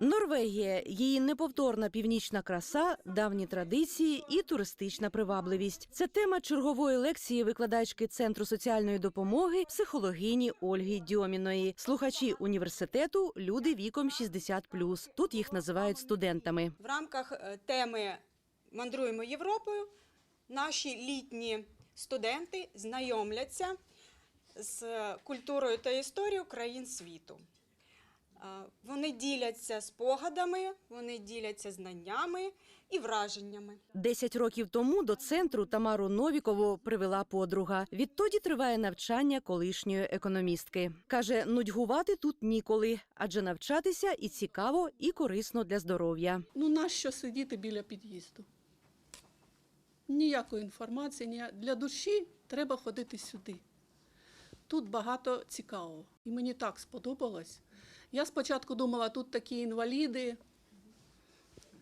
Норвегія, її неповторна північна краса, давні традиції і туристична привабливість. Це тема чергової лекції викладачки Центру соціальної допомоги психологині Ольги Дьоміної. Слухачі університету люди віком 60+. Тут їх називають студентами. В рамках е, теми Мандруємо Європою наші літні студенти знайомляться з культурою та історією країн світу. Вони діляться спогадами, вони діляться знаннями і враженнями. Десять років тому до центру Тамару Новікову привела подруга. Відтоді триває навчання колишньої економістки. Каже, нудьгувати тут ніколи, адже навчатися і цікаво, і корисно для здоров'я. Ну, нащо сидіти біля під'їзду? Ніякої інформації, ні... для душі треба ходити сюди. Тут багато цікавого. І мені так сподобалось. Я спочатку думала, тут такі інваліди,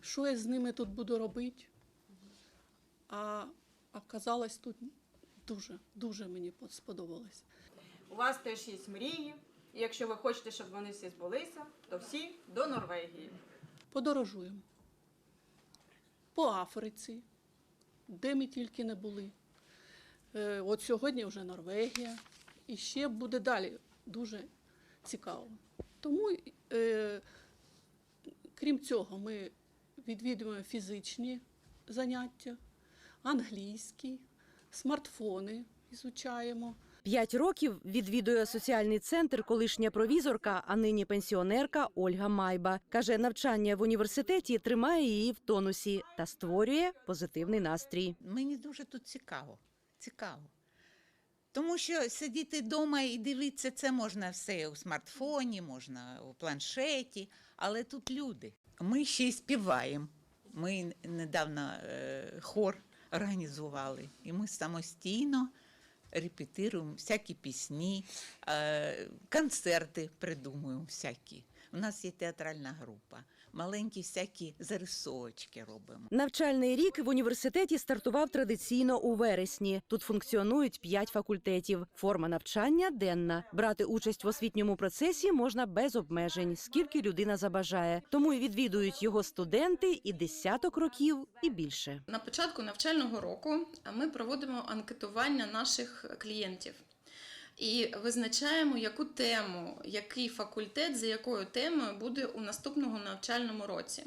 що я з ними тут буду робити. А оказалось тут дуже, дуже мені сподобалось. У вас теж є мрії, і якщо ви хочете, щоб вони всі збулися, то всі до Норвегії. Подорожуємо. По Африці, де ми тільки не були. Е, От сьогодні вже Норвегія. І ще буде далі дуже цікаво. Тому, е, крім цього, ми відвідуємо фізичні заняття, англійські, смартфони ізучаємо. П'ять років відвідує соціальний центр колишня провізорка, а нині пенсіонерка Ольга Майба. Каже, навчання в університеті тримає її в тонусі та створює позитивний настрій. Мені дуже тут цікаво. Цікаво. Тому що сидіти вдома і дивитися це можна все у смартфоні, можна у планшеті, але тут люди. Ми ще й співаємо. Ми недавно е, хор організували, і ми самостійно репетируємо всякі пісні, е, концерти придумуємо всякі. У нас є театральна група, маленькі всякі зарисовочки робимо. Навчальний рік в університеті стартував традиційно у вересні. Тут функціонують п'ять факультетів. Форма навчання денна. Брати участь в освітньому процесі можна без обмежень, скільки людина забажає. Тому і відвідують його студенти і десяток років, і більше. На початку навчального року ми проводимо анкетування наших клієнтів і визначаємо, яку тему, який факультет, за якою темою буде у наступному навчальному році.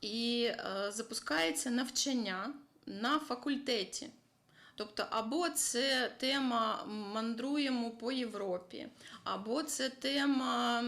І е, запускається навчання на факультеті. Тобто, або це тема мандруємо по Європі, або це тема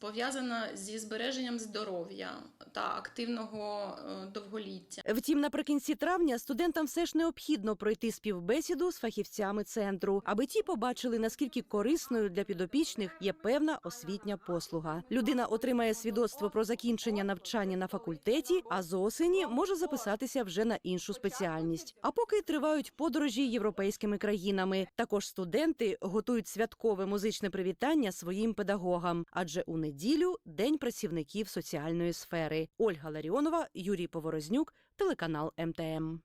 пов'язана зі збереженням здоров'я та активного е, довголіття. Втім, наприкінці травня студентам все ж необхідно пройти співбесіду з фахівцями центру, аби ті побачили, наскільки корисною для підопічних є певна освітня послуга. Людина отримає свідоцтво про закінчення навчання на факультеті, а з осені може записатися вже на іншу спеціальність. А поки тривають подорожі європейськими країнами. Також студенти готують святкове музичне привітання своїм педагогам, адже у неділю день працівників соціальної сфери. Ольга Ларіонова, Юрій Поворознюк, телеканал МТМ.